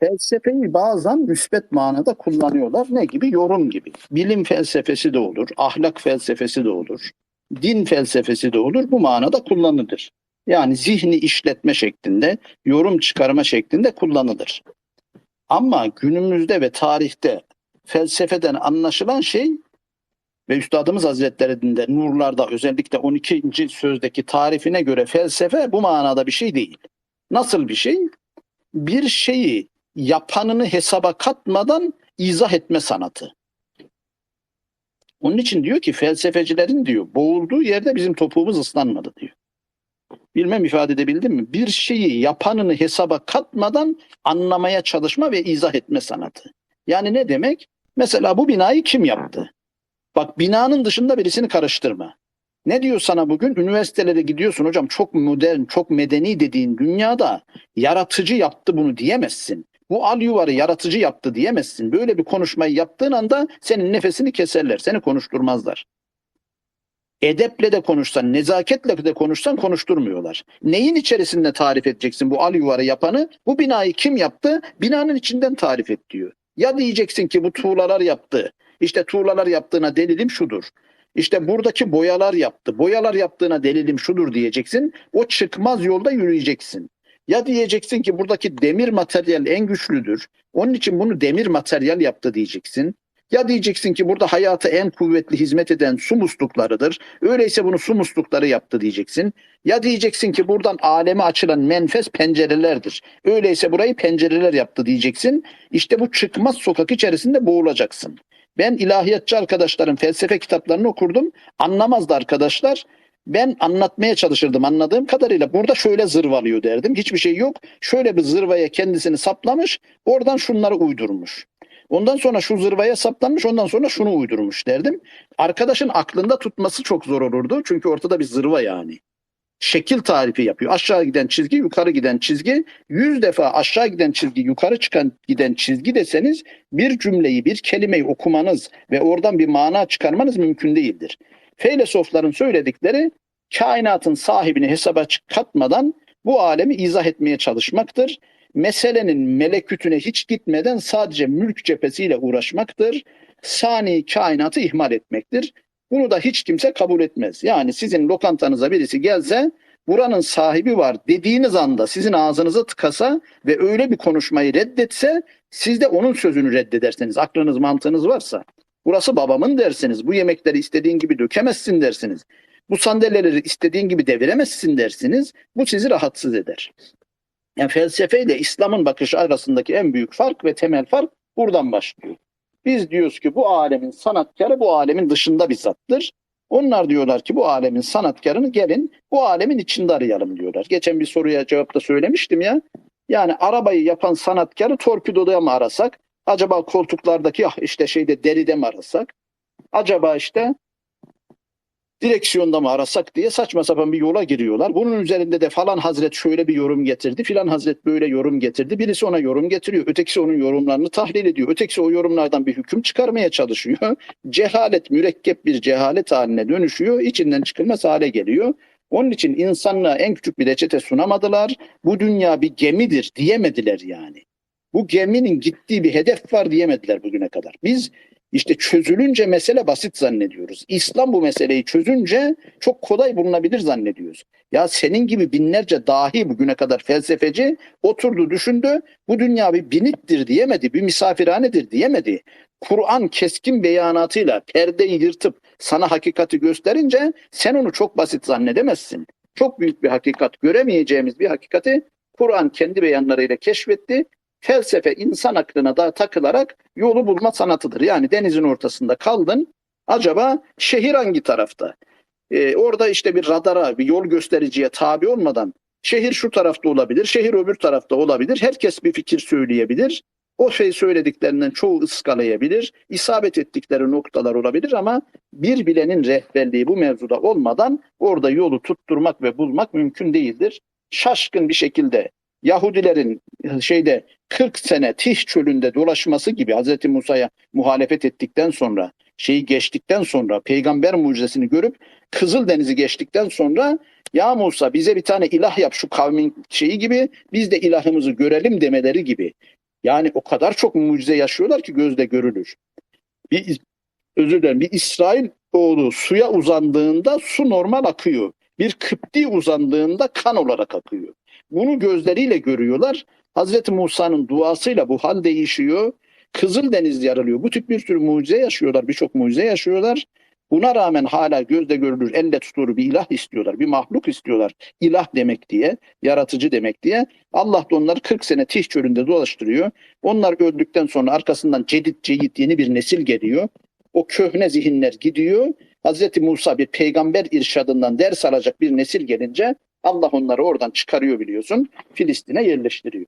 Felsefeyi bazen müsbet manada kullanıyorlar. Ne gibi? Yorum gibi. Bilim felsefesi de olur, ahlak felsefesi de olur, din felsefesi de olur. Bu manada kullanılır. Yani zihni işletme şeklinde, yorum çıkarma şeklinde kullanılır. Ama günümüzde ve tarihte felsefeden anlaşılan şey ve Üstadımız Hazretleri'nde Nurlar'da özellikle 12. sözdeki tarifine göre felsefe bu manada bir şey değil. Nasıl bir şey? Bir şeyi yapanını hesaba katmadan izah etme sanatı. Onun için diyor ki felsefecilerin diyor boğulduğu yerde bizim topuğumuz ıslanmadı diyor. Bilmem ifade edebildim mi? Bir şeyi yapanını hesaba katmadan anlamaya çalışma ve izah etme sanatı. Yani ne demek? Mesela bu binayı kim yaptı? Bak binanın dışında birisini karıştırma. Ne diyor sana bugün? Üniversitelere gidiyorsun hocam çok modern, çok medeni dediğin dünyada yaratıcı yaptı bunu diyemezsin. Bu al yuvarı yaratıcı yaptı diyemezsin. Böyle bir konuşmayı yaptığın anda senin nefesini keserler, seni konuşturmazlar. Edeple de konuşsan, nezaketle de konuşsan konuşturmuyorlar. Neyin içerisinde tarif edeceksin bu al yuvarı yapanı? Bu binayı kim yaptı? Binanın içinden tarif et diyor. Ya diyeceksin ki bu tuğlalar yaptı. İşte tuğlalar yaptığına delilim şudur. İşte buradaki boyalar yaptı. Boyalar yaptığına delilim şudur diyeceksin. O çıkmaz yolda yürüyeceksin. Ya diyeceksin ki buradaki demir materyal en güçlüdür. Onun için bunu demir materyal yaptı diyeceksin. Ya diyeceksin ki burada hayata en kuvvetli hizmet eden su musluklarıdır. Öyleyse bunu su muslukları yaptı diyeceksin. Ya diyeceksin ki buradan aleme açılan menfez pencerelerdir. Öyleyse burayı pencereler yaptı diyeceksin. İşte bu çıkmaz sokak içerisinde boğulacaksın. Ben ilahiyatçı arkadaşların felsefe kitaplarını okurdum. Anlamazdı arkadaşlar. Ben anlatmaya çalışırdım anladığım kadarıyla. Burada şöyle zırvalıyor derdim. Hiçbir şey yok. Şöyle bir zırvaya kendisini saplamış. Oradan şunları uydurmuş. Ondan sonra şu zırvaya saplanmış ondan sonra şunu uydurmuş derdim. Arkadaşın aklında tutması çok zor olurdu. Çünkü ortada bir zırva yani. Şekil tarifi yapıyor. Aşağı giden çizgi, yukarı giden çizgi. Yüz defa aşağı giden çizgi, yukarı çıkan giden çizgi deseniz bir cümleyi, bir kelimeyi okumanız ve oradan bir mana çıkarmanız mümkün değildir. Filozofların söyledikleri kainatın sahibini hesaba katmadan bu alemi izah etmeye çalışmaktır meselenin melekütüne hiç gitmeden sadece mülk cephesiyle uğraşmaktır. Sani kainatı ihmal etmektir. Bunu da hiç kimse kabul etmez. Yani sizin lokantanıza birisi gelse buranın sahibi var dediğiniz anda sizin ağzınıza tıkasa ve öyle bir konuşmayı reddetse siz de onun sözünü reddederseniz aklınız mantığınız varsa burası babamın dersiniz bu yemekleri istediğin gibi dökemezsin dersiniz. Bu sandalyeleri istediğin gibi deviremezsin dersiniz. Bu sizi rahatsız eder. Yani felsefe ile İslam'ın bakışı arasındaki en büyük fark ve temel fark buradan başlıyor. Biz diyoruz ki bu alemin sanatkarı bu alemin dışında bir zattır. Onlar diyorlar ki bu alemin sanatkarını gelin bu alemin içinde arayalım diyorlar. Geçen bir soruya cevapta söylemiştim ya. Yani arabayı yapan sanatkarı torpidoda mı arasak? Acaba koltuklardaki ah işte şeyde deride mi arasak? Acaba işte direksiyonda mı arasak diye saçma sapan bir yola giriyorlar. Bunun üzerinde de falan hazret şöyle bir yorum getirdi, filan hazret böyle yorum getirdi. Birisi ona yorum getiriyor, ötekisi onun yorumlarını tahlil ediyor. Ötekisi o yorumlardan bir hüküm çıkarmaya çalışıyor. Cehalet mürekkep bir cehalet haline dönüşüyor, içinden çıkılmaz hale geliyor. Onun için insanlığa en küçük bir reçete sunamadılar. Bu dünya bir gemidir diyemediler yani. Bu geminin gittiği bir hedef var diyemediler bugüne kadar. Biz işte çözülünce mesele basit zannediyoruz. İslam bu meseleyi çözünce çok kolay bulunabilir zannediyoruz. Ya senin gibi binlerce dahi bugüne kadar felsefeci oturdu düşündü bu dünya bir binittir diyemedi, bir misafirhanedir diyemedi. Kur'an keskin beyanatıyla perdeyi yırtıp sana hakikati gösterince sen onu çok basit zannedemezsin. Çok büyük bir hakikat, göremeyeceğimiz bir hakikati Kur'an kendi beyanlarıyla keşfetti felsefe insan aklına da takılarak yolu bulma sanatıdır. Yani denizin ortasında kaldın. Acaba şehir hangi tarafta? Ee, orada işte bir radara, bir yol göstericiye tabi olmadan şehir şu tarafta olabilir, şehir öbür tarafta olabilir. Herkes bir fikir söyleyebilir. O şey söylediklerinden çoğu ıskalayabilir. isabet ettikleri noktalar olabilir ama bir bilenin rehberliği bu mevzuda olmadan orada yolu tutturmak ve bulmak mümkün değildir. Şaşkın bir şekilde Yahudilerin şeyde 40 sene Tih çölünde dolaşması gibi Hz. Musa'ya muhalefet ettikten sonra şeyi geçtikten sonra peygamber mucizesini görüp Kızıl Denizi geçtikten sonra ya Musa bize bir tane ilah yap şu kavmin şeyi gibi biz de ilahımızı görelim demeleri gibi. Yani o kadar çok mucize yaşıyorlar ki gözle görülür. Bir özür dilerim bir İsrail oğlu suya uzandığında su normal akıyor. Bir Kıpti uzandığında kan olarak akıyor. Bunu gözleriyle görüyorlar. Hazreti Musa'nın duasıyla bu hal değişiyor. Kızıldeniz yarılıyor. Bu tip bir sürü mucize yaşıyorlar. Birçok mucize yaşıyorlar. Buna rağmen hala gözle görülür, elle tutulur bir ilah istiyorlar. Bir mahluk istiyorlar. İlah demek diye, yaratıcı demek diye. Allah da onları 40 sene Tih çölünde dolaştırıyor. Onlar öldükten sonra arkasından cedid ceyit yeni bir nesil geliyor. O köhne zihinler gidiyor. Hazreti Musa bir peygamber irşadından ders alacak bir nesil gelince Allah onları oradan çıkarıyor biliyorsun. Filistin'e yerleştiriyor.